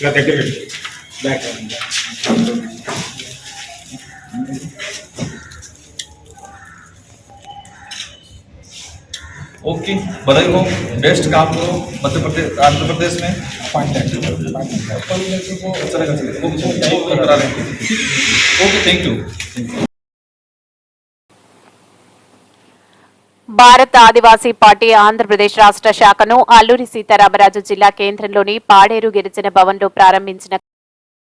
ఇలా దగ్గర పెట్టి బ్యాక్ ओके बधाई हो बेस्ट काम करो मध्य प्रदेश आंध्र प्रदेश में चलेगा चलेगा वो- वो- वो करा लेंगे ओके थैंक यू భారత ఆదివాసీ పార్టీ ఆంధ్రప్రదేశ్ రాష్ట్ర శాఖను అల్లూరి సీతారామరాజు జిల్లా కేంద్రంలోని పాడేరు గిరిజన భవన్లో ప్రారంభించిన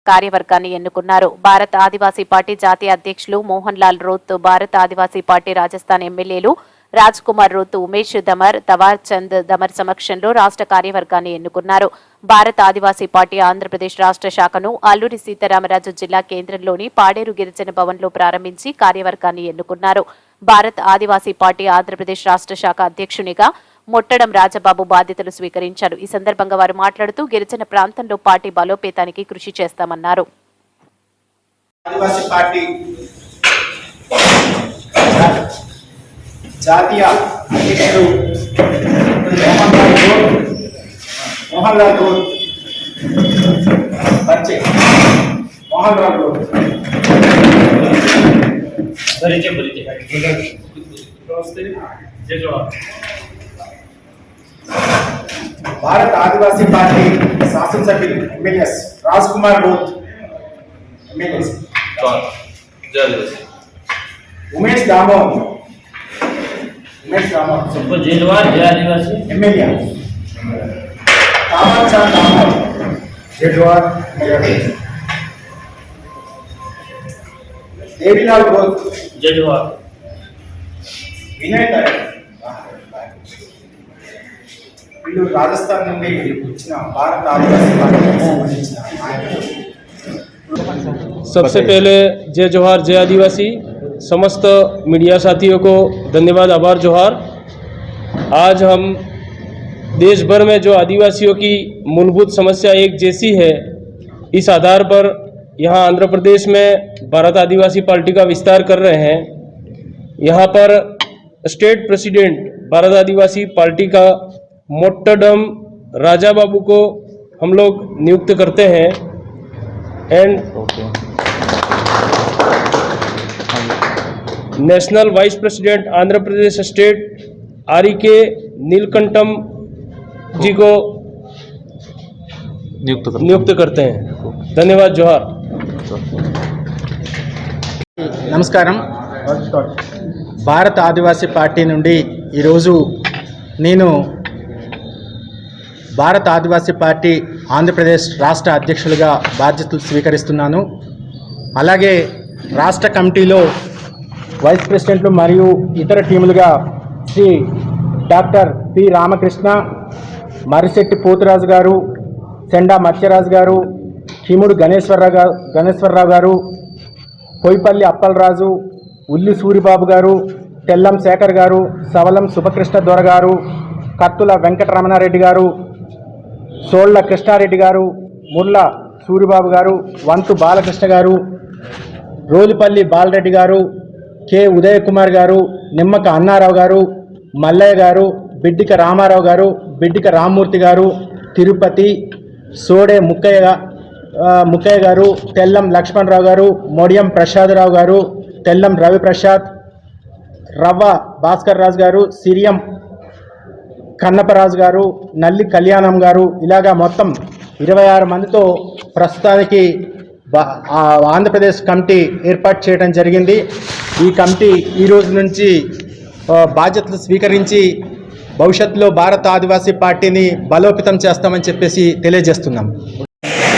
కార్యవర్గాన్ని ఎన్నుకున్నారు. భారత ఆదివాసీ పార్టీ జాతీయ అధ్యక్షులు మోహన్ లాల్ రోత్ భారత ఆదివాసీ పార్టీ రాజస్థాన్ ఎమ్మెల్యేలు రాజ్ కుమార్ రోత్ ఉమేష్ దమర్ తవార్ చంద్ దమర్ సమక్షంలో రాష్ట్ర కార్యవర్గాన్ని ఎన్నుకున్నారు. భారత ఆదివాసీ పార్టీ ఆంధ్రప్రదేశ్ రాష్ట్ర శాఖను అల్లూరి సీతారామరాజు జిల్లా కేంద్రంలోని పాడేరు గిరిజన భవన్లో ప్రారంభించి కార్యవర్గాన్ని ఎన్నుకున్నారు. భారత్ ఆదివాసీ పార్టీ ఆంధ్రప్రదేశ్ రాష్ట్ర శాఖ అధ్యక్షునిగా మొట్టడం రాజబాబు బాధ్యతలు స్వీకరించారు. ఈ సందర్భంగా వారు మాట్లాడుతూ గిరిజన ప్రాంతంలో పార్టీ బలోపేతానికి కృషి చేస్తామన్నారు. జాతీయ అధ్యక్షుడు మోహన్ లాల్ గౌడ్ మోహన్ లాల్ గౌడ్. बरीचे बरीचे जय जवाहर भारत आदिवासी पार्टी शासन सचिव एमएलएस राजकुमार बोध एमएलएस जय आदिवासी। उमेश दामोह। उमेश दामोह। सबको जय जवाहर जय आदिवासी एमएलए कामत चाँद दामोह। जय जवाहर जय आदिवासी। గౌడ్ जय जवाहर వినయ్ గారు వీళ్ళు రాజస్థాన్ నుండి వచ్చిన భారత ఆదివాసీ పార్టీకి సంబంధించిన నాయకులు सबसे पहले जय जोहार जय आदिवासी समस्त मीडिया साथियों को धन्यवाद आभार जोहार आज हम देश भर में जो आदिवासियों की मूलभूत समस्या एक जैसी है इस आधार पर यहाँ आंध्र प्रदेश में भारत आदिवासी पार्टी का विस्तार कर रहे हैं। यहाँ पर state president Bharat Adivasi party का मोट्टडम राजा बाबू को हम लोग नियुक्त करते हैं। And national vice president Andhra Pradesh state R K Neelakantam ji को नियुक्त करते हैं। धन्यवाद जोहार। నమస్కారం. భారత ఆదివాసీ పార్టీ నుండి ఈరోజు నేను భారత ఆదివాసీ పార్టీ ఆంధ్రప్రదేశ్ రాష్ట్ర అధ్యక్షులుగా బాధ్యతలు స్వీకరిస్తున్నాను. అలాగే రాష్ట్ర కమిటీలో వైస్ ప్రెసిడెంట్లు మరియు ఇతర టీములుగా శ్రీ డాక్టర్ పి రామకృష్ణ మరిశెట్టి పోతురాజు గారు సెండా మత్స్యరాజు గారు కిముడు గణేశ్వరరావు గారు గణేశ్వరరావు గారు పోయిపల్లి అప్పలరాజు ఉల్లి సూరిబాబు గారు తెల్లం శేఖర్ గారు సవలం సుభకృష్ణ దొర గారు కత్తుల వెంకటరమణారెడ్డి గారు సోళ్ళ కృష్ణారెడ్డి గారు ముర్ల సూరిబాబు గారు వంతు బాలకృష్ణ గారు రోజుపల్లి బాలరెడ్డి గారు కె ఉదయ్ కుమార్ గారు నిమ్మక అన్నారావు గారు మల్లయ్య గారు బిడ్డిక రామారావు గారు బిడ్డిక రామ్మూర్తి గారు తిరుపతి సోడే ముక్కయ్య ముఖయ్య ముక్కయ్య గారు తెల్లం లక్ష్మణరావు గారు మొడియం ప్రసాదరావు గారు తెల్లం రవిప్రసాద్ రవ్వ భాస్కర్ రాజు గారు సిరియం కన్నపరాజు గారు నల్లి కళ్యాణం గారు ఇలాగా మొత్తం ఇరవై ఆరు మందితో ప్రస్తుతానికి ఆంధ్రప్రదేశ్ కమిటీ ఏర్పాటు చేయడం జరిగింది. ఈ కమిటీ ఈ రోజు నుంచి బాధ్యతలు స్వీకరించి భవిష్యత్తులో భారత ఆదివాసీ పార్టీని బలోపేతం చేస్తామని చెప్పేసి తెలియజేస్తున్నాం.